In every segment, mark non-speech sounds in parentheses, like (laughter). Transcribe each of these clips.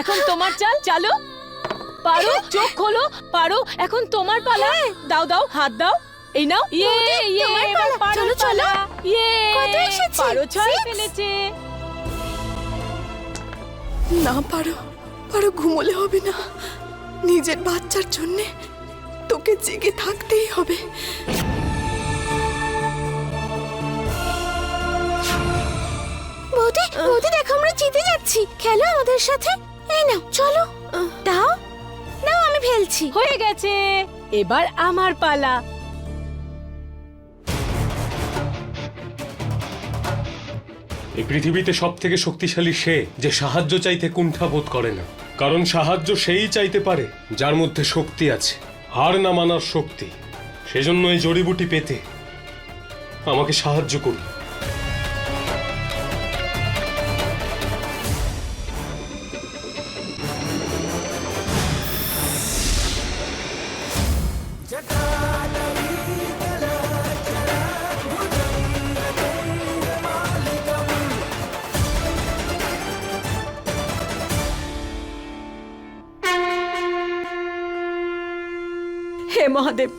এখন তোমার চাল চালো। পারো চোখ খোলো পারো এখন তোমার পালা। দাও দাও হাত দাও। এই নাও। ইয়ে ইয়ে এবার পারো চলো, চলো। ইয়ে পারো ছয় ফেলেছে। না পারো পারো ঘুমোলে হবে না। নিজের বাচ্চার জন্যে তোকে জেগে থাকতেই হবে। বৌদি বৌদি দেখো আমরা জিতে যাচ্ছি। খেলো আমাদের সাথে। এই নাও চলো। দাও। নাও আমি ফেলছি। হয়ে গেছে। এবার আমার পালা। এই পৃথিবীতে সব থেকে শক্তিশালী সে যে সাহায্য চাইতে কুণ্ঠা বোধ করে না। কারণ সাহায্য সেই চাইতে পারে যার মধ্যে শক্তি আছে হার না মানার শক্তি। সেজন্য এই জড়িবুটি পেতে আমাকে সাহায্য করুন। হে মহাদেব,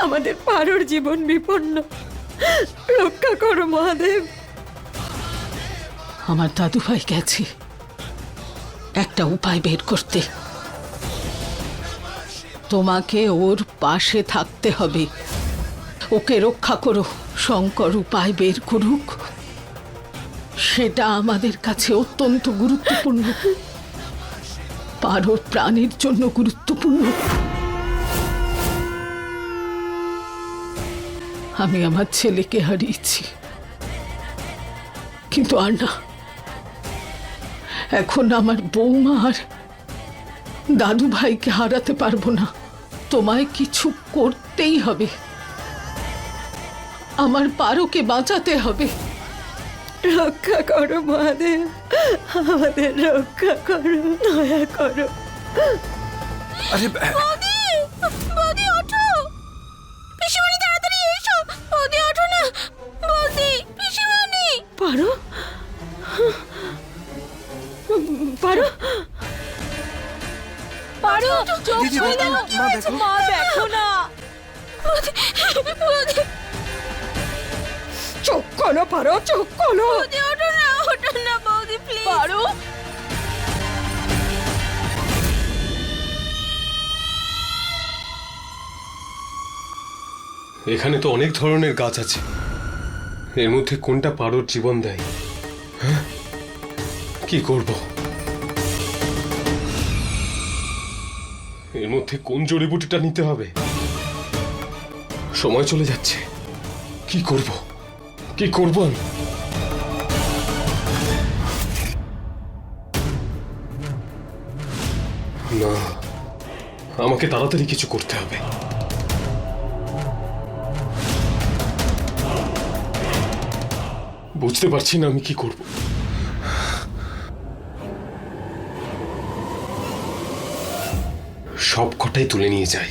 আমাদের পারোর জীবন বিপন্ন। রক্ষা করো মহাদেব। আমার দাদু ভাই গেছে। একটা উপায় বের করতে। তোমাকে ওর পাশে থাকতে হবে। ওকে রক্ষা করো, শঙ্কর উপায় বের করুক। সেটা আমাদের কাছে অত্যন্ত গুরুত্বপূর্ণ। পারোর প্রাণের জন্য গুরুত্বপূর্ণ। আমি আমার ছেলেকে হারিয়েছি। কিন্তু আর না। এখন আমার বৌমা আর দাদু ভাইকে হারাতে পারব না। তোমায় কিছু করতেই হবে। আমার পারোকে বাঁচাতে হবে। রক্ষা করো মহাদেব। আমাদের রক্ষা করো দয়া করো। আরে পারো? পারো? পারো? চোখ মা দেখো। মা দেখো। না। চোখ খোলো পারো চোখ খোলো। ওঠো না ওঠো না বৌদি প্লিজ পারো। এখানে তো অনেক ধরনের গাছ আছে। এর মধ্যে কোনটা পারোর জীবন দেয়? হ্যাঁ? কি করব? এর মধ্যে কোন জড়িবুটিটা নিতে হবে? সময় চলে যাচ্ছে। কি করব? কি করব আমি? না, আমাকে তাড়াতাড়ি কিছু করতে হবে। বুঝতে পারছি না আমি কি করব। সব কটাই তুলে নিয়ে যাই।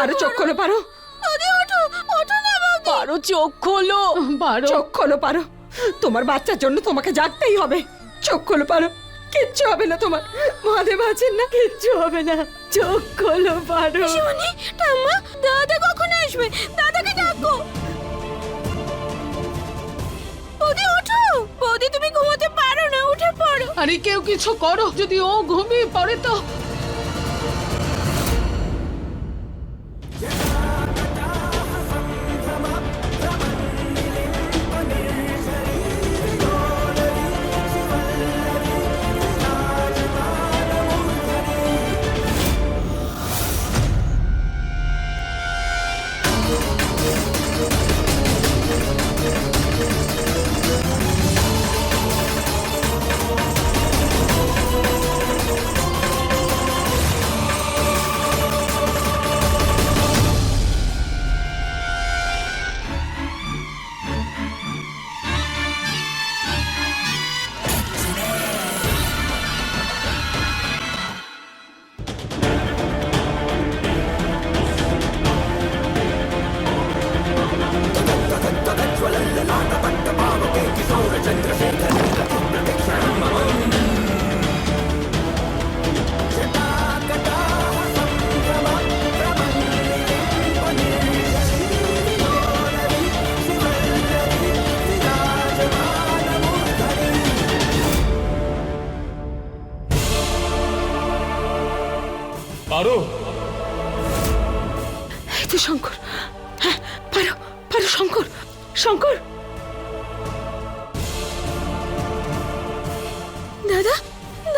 পারো চোখ খোলো পারো। বৌদি ওঠো ওঠো না বৌদি পারো চোখ খোলো। পারো। চোখ খোলো পারো। তোমার বাচ্চার জন্য তোমাকে জাগতেই হবে। চোখ খোলো পারো। কিচ্ছু হবে না তোমার। মহাদেব আছেন না? কিচ্ছু হবে না। চোখ খোলো পারো। শিবানী ঠাম্মা দাদা কখন আসবে? দাদাকে ডাকো। বৌদি ওঠো। বৌদি তুমি ঘুমোতে পারো না উঠে পড়ো। আরে কেউ কিছু করো। যদি ও ঘুমিয়ে পড়ে তো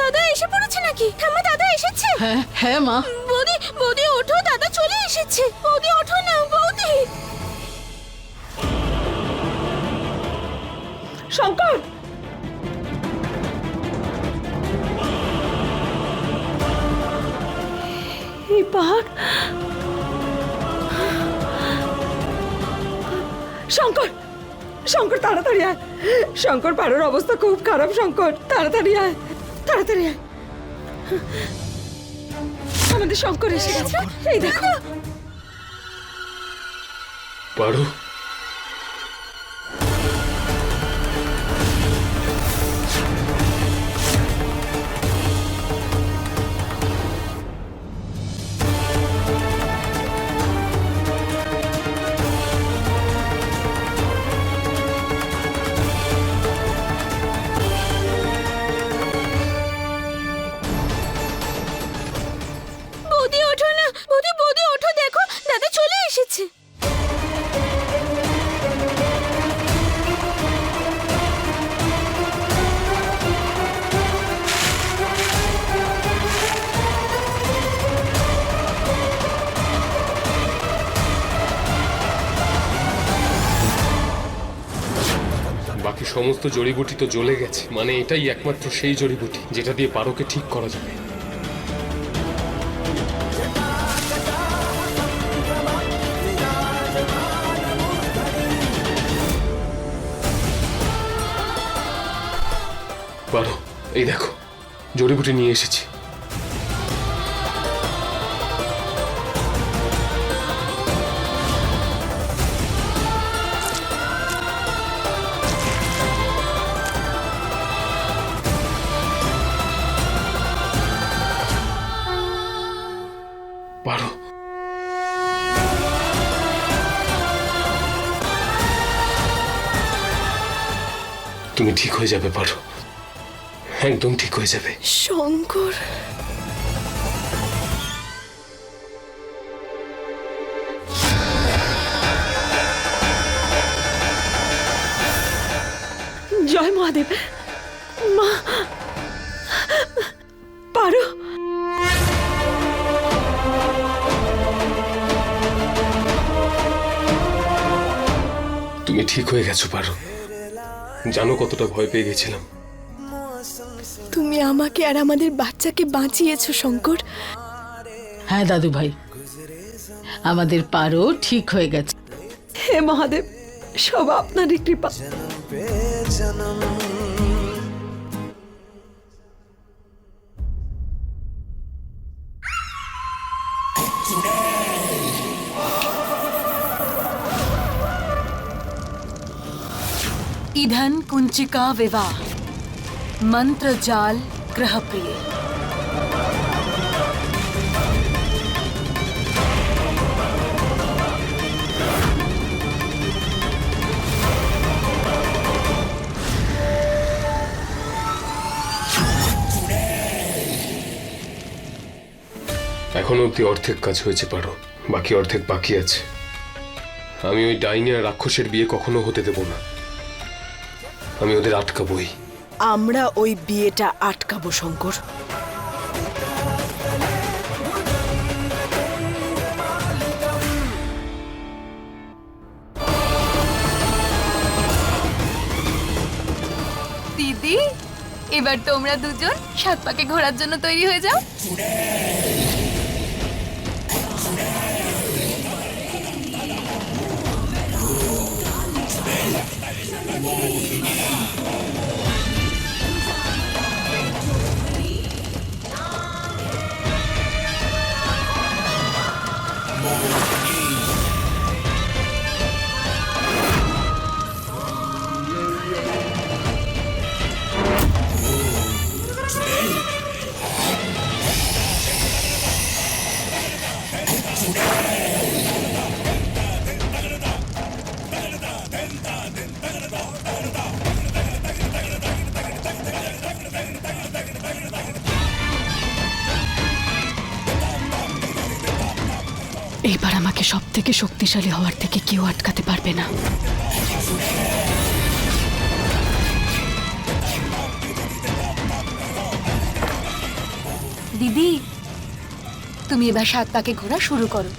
দাদা এসে পড়েছে নাকি? ঠাম্মা দাদা এসেছে? হ্যাঁ হ্যাঁ মা। বৌদি বৌদি ওঠো দাদা চলে এসেছে। বৌদি ওঠো না বৌদি। শঙ্কর! এই পাহাড়। শঙ্কর শঙ্কর তাড়াতাড়ি আয়। শঙ্কর পাড়ার অবস্থা খুব খারাপ শঙ্কর তাড়াতাড়ি আয়। তাড়াতাড়ি আমাদের শঙ্কর এসে গেছে। এই দেখো। পারো? বাকি সমস্ত জড়িবুটি তো জ্বলে গেছে। মানে এটাই একমাত্র সেই জড়িবুটি, যেটা দিয়ে পারোকে ঠিক করা যাবে। পারো, এই দেখো, জড়িবুটি নিয়ে এসেছি। তুমি ঠিক হয়ে যাবে পারো। একদম ঠিক হয়ে যাবে। শঙ্কর। জয় মহাদেব। মা পারো। তুমি ঠিক হয়ে গেছো পারো। জানো কতটা ভয় পেয়ে গেছিলাম। তুমি আমাকে আর আমাদের বাচ্চাকে বাঁচিয়েছো শঙ্কর। হ্যাঁ দাদু ভাই আমাদের পারও ঠিক হয়ে গেছে। হে মহাদেব সব আপনারই কৃপা। ईधन कुंचिका विवाह मंत्र जाल ग्रह प्रिय এখন অব্দি অর্ধেক কাজ হয়েছে পারো বাকি অর্ধেক বাকি আছে আমি ওই ডাইনি আর রাক্ষসের বিয়ে কখনো হতে দেব না আমি ওদের আটকাবই। আমরা ওই বিয়েটা আটকাবো শঙ্কর। দিদি এবার তোমরা দুজন সাত পাকে ঘোরার জন্য তৈরি হয়ে যাও। থেকে শক্তিশালী হওয়ার থেকে কেউ আটকাতে পারবে না। দিদি, তুমি এবার সাত পাকে ঘোরা শুরু করো।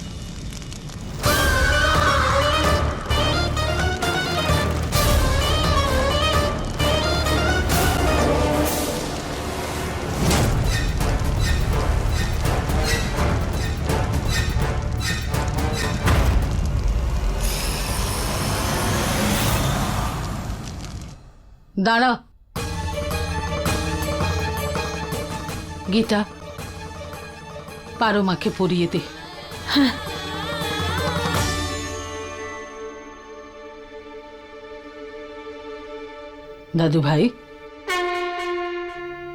দাঁড়া। গীতা পারো মাকে পরিয়ে দে। দাদু ভাই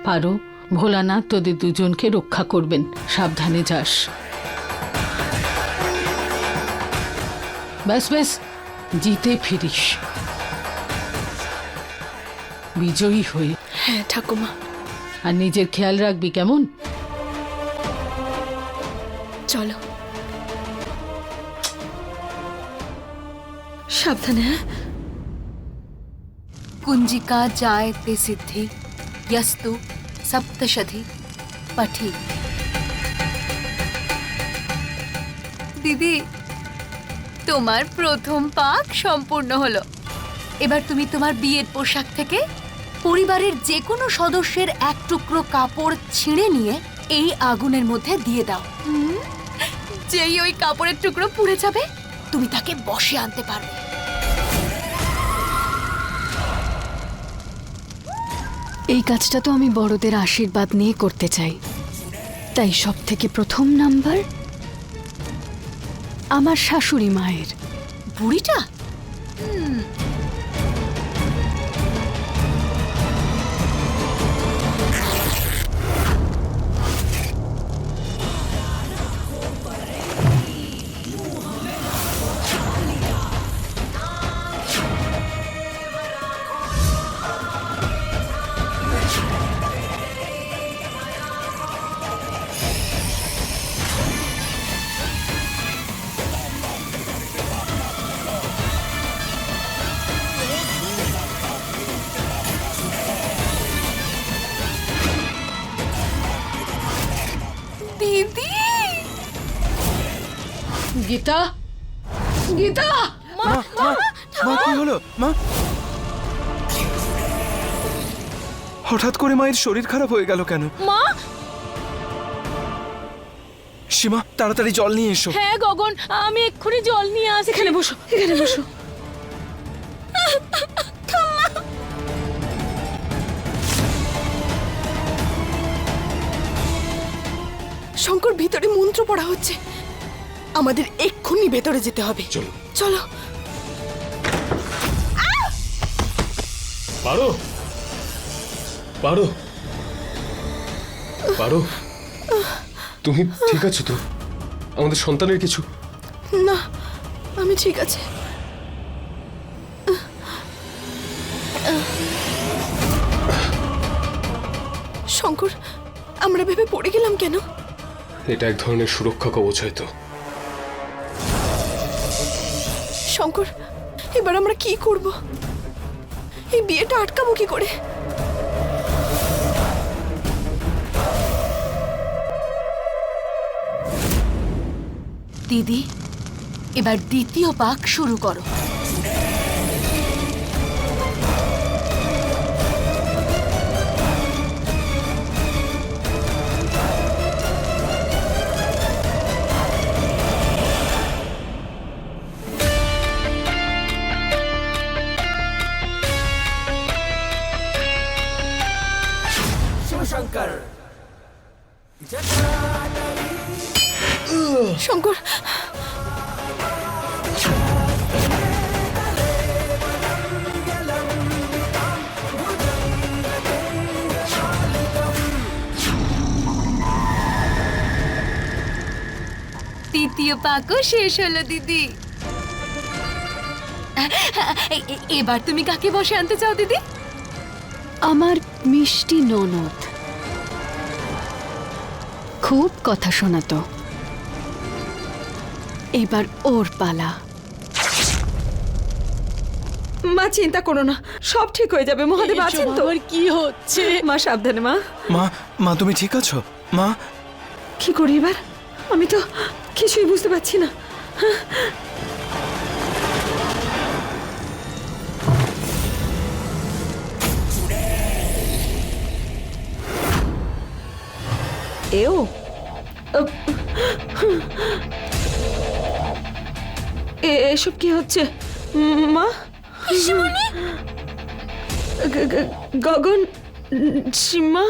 পারো, ভোলানাথ তোদের দুজনকে রক্ষা করবেন। সাবধানে যাস। ব্যাস ব্যাস, জিতে ফিরিস। বিজয়ী হয়ে হ্যাঁ ঠাকুমা আর নিজের খেয়াল রাখবি কেমন চলো সাবধানে হ্যাঁ कुंजिका जायते सिद्धि यस्तु सप्तशधि पठी দিদি তোমার প্রথম পাক সম্পূর্ণ হলো এবার তুমি তোমার বিয়ের পোশাক থেকে পরিবারের যে কোনো সদস্যের এক টুকরো কাপড় ছিঁড়ে নিয়ে এই আগুনের মধ্যে দিয়ে দাও? যেই ওই কাপড়ের টুকরো পুড়ে যাবে তুমি তাকে বসে আনতে পারবে। এই কাজটা তো আমি বড়দের আশীর্বাদ নিয়ে করতে চাই। তাই সব থেকে প্রথম নাম্বার আমার শাশুড়ি মায়ের। বুড়িটা? গীতা? গীতা? মা মা মা কি হলো? মা? হঠাৎ করে মায়ের শরীর খারাপ হয়ে গেল কেন? মা? সীমা তাড়াতাড়ি জল নিয়ে এসো। হ্যাঁ গগন আমি এক্ষুনি জল নিয়ে আসি এখানে বসো এখানে বসো। শঙ্কর ভিতরে মন্ত্র পড়া হচ্ছে। আমাদের এক্ষুনি ভেতরে যেতে হবে। চলো। চলো। পারো? পারো? পারো? তুমি ঠিক আছো তো? আমাদের সন্তানের কিছু? না আমি ঠিক আছে। শঙ্কর আমরা ভেবে পড়ে গেলাম কেন? এটা এক ধরনের সুরক্ষা কবচ হয়তো। শঙ্কর, এবার আমরা কি করব? এই বিয়েটা আটকাবো কি করে? দিদি, এবার দ্বিতীয় পাক শুরু করো। পাকও শেষ হলো দিদি। এবার তুমি কাকে বসে আনতে চাও দিদি? আমার মিষ্টি ননদ। খুব কথা শোনাতো। এবার ওর পালা। মা চিন্তা করো না সব ঠিক হয়ে যাবে মহাদেব আছেন তো। আবার কি হচ্ছে? মা সাবধানে মা। মা মা তুমি ঠিক আছো? মা? কি করি এবার? আমি তো কিছুই বুঝতে পারছি না। এও? আহ, এসব কি হচ্ছে? মা? গগন সীমা?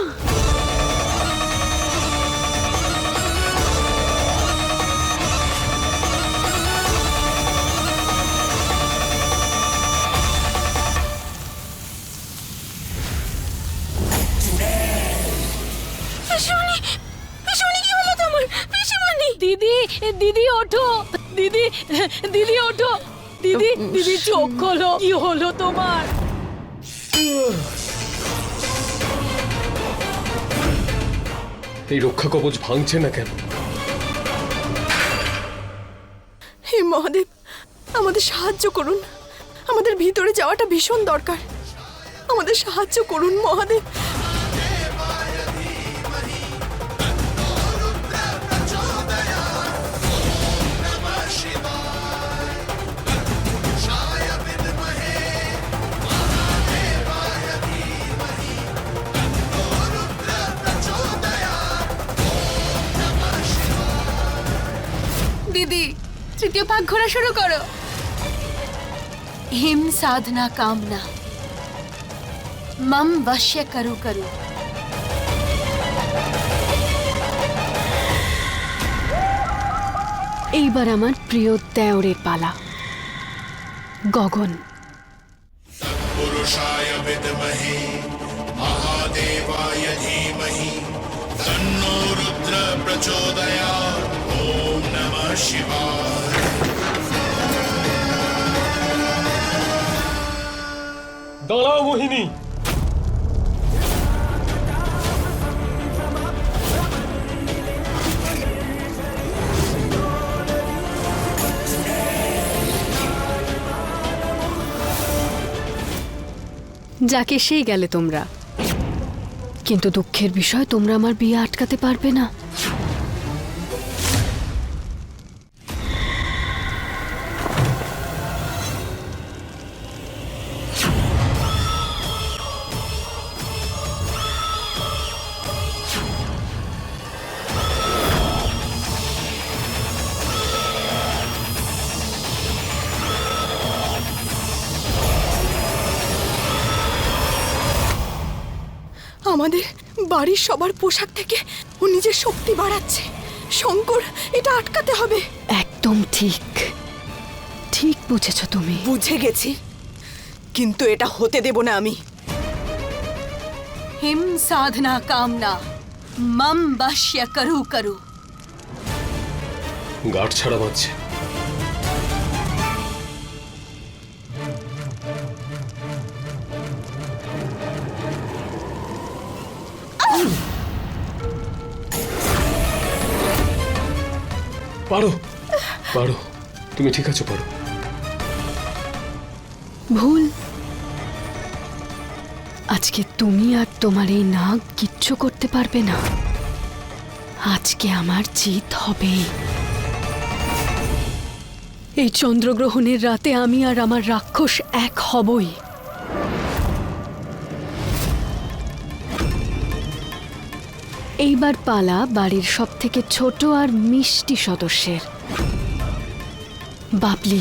(laughs) দিদি ওঠো। দিদি দিদি চোখ খোলো। কি হলো তোমার? এই রক্ষা কবচ ভাঙছে না কেন? হে মহাদেব আমাদের সাহায্য করুন। আমাদের ভিতরে যাওয়াটা ভীষণ দরকার। আমাদের সাহায্য করুন মহাদেব। তৃতীয় পাক ঘোরা শুরু করো। হিম সাধনা কামনা। মম বশ্য করু করু। এইবার আমার প্রিয় দেওরের পালা। গগন। পুরুষায় মহাদেবায় ধীমহি তন্নো রুদ্র প্রচোদয়া দাঁড়াও মোহিনী। যাকে সেই গেলে তোমরা। কিন্তু দুঃখের বিষয় তোমরা আমার বিয়ে আটকাতে পারবে না। বাড়ির সবার পোশাক থেকে ও নিজের শক্তি বাড়াচ্ছে। শঙ্কর এটা আটকাতে হবে। একদম ঠিক। ঠিক বুঝেছ তুমি। বুঝে গেছি। কিন্তু এটা হতে দেব না আমি। হিম সাধনা কামনা। মম বাস্য করু করু। গাঢ় ছাড়া বাঁচছে। পারো। পারো। তুমি ঠিক আছো, পারো। ভুল। আজকে তুমি আর তোমার এই নাক কিচ্ছু করতে পারবে না। আজকে আমার জিত হবে। এই চন্দ্রগ্রহণের রাতে আমি আর আমার রাক্ষস এক হবই। এইবার পালা বাড়ির সবথেকে ছোট আর মিষ্টি সদস্যের। বাবলি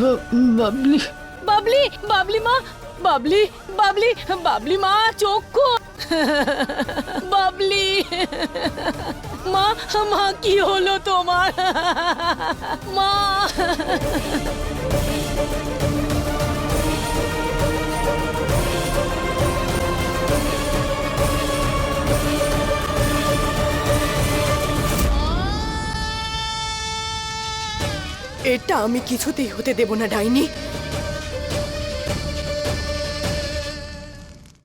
বা- বাবলি বাবলি বাবলি মা বাবলি বাবলি বাবলি মা চোখ খোল। বাবলি মা মা কি হলো এটা আমি কিছুতেই হতে দেব না ডাইনি।